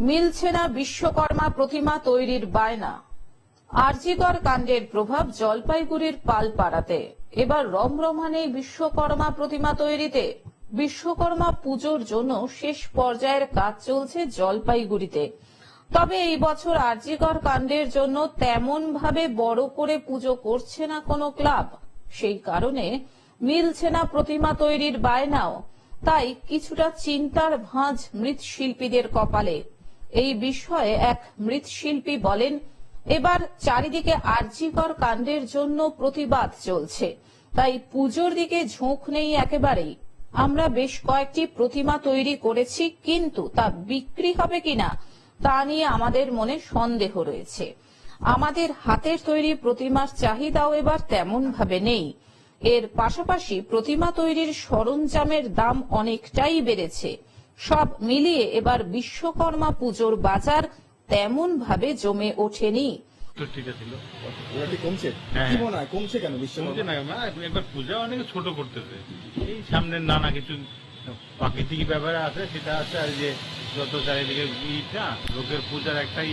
মিলছে না বিশ্বকর্মা প্রতিমা তৈরির বায়না। আরজিকর কাণ্ডের প্রভাব জলপাইগুড়ির পালপাড়াতে। এবার রমরমানে বিশ্বকর্মা প্রতিমা তৈরিতে। বিশ্বকর্মা পুজোর জন্য শেষ পর্যায়ের কাজ চলছে জলপাইগুড়িতে। তবে এই বছর আরজিকর কাণ্ডের জন্য তেমন ভাবে বড় করে পুজো করছে না কোনো ক্লাব। সেই কারণে মিলছে না প্রতিমা তৈরির বায়নাও। তাই কিছুটা চিন্তার ভাঁজ মৃৎশিল্পীদের কপালে। এই বিষয়ে এক মৃৎশিল্পী বলেন, এবার চারিদিকে আর্যিকর কাণ্ডের জন্য প্রতিবাদ চলছে। তাই পুজোর দিকে ঝোঁক নেই একেবারেই। আমরা বেশ কয়েকটি প্রতিমা তৈরি করেছি, কিন্তু তা বিক্রি হবে কিনা, তা নিয়ে আমাদের মনে সন্দেহ রয়েছে। আমাদের হাতের তৈরি প্রতিমার চাহিদাও এবার তেমন ভাবে নেই। এর পাশাপাশি প্রতিমা তৈরির সরঞ্জামের দাম অনেকটাই বেড়েছে। সব মিলিয়ে এবার বিশ্বকর্মা পুজোর বাজার তেমন ভাবে জমে ওঠেনি। কমছে? হ্যাঁ। কমছে কেন একবার পূজা অনেক ছোট করতেছে। এই সামনে নানা কিছু প্রাকৃতিক ব্যাপারে আছে সেটা আছে আর যে যত চারিদিকে ইটা লোকের পূজার একটাই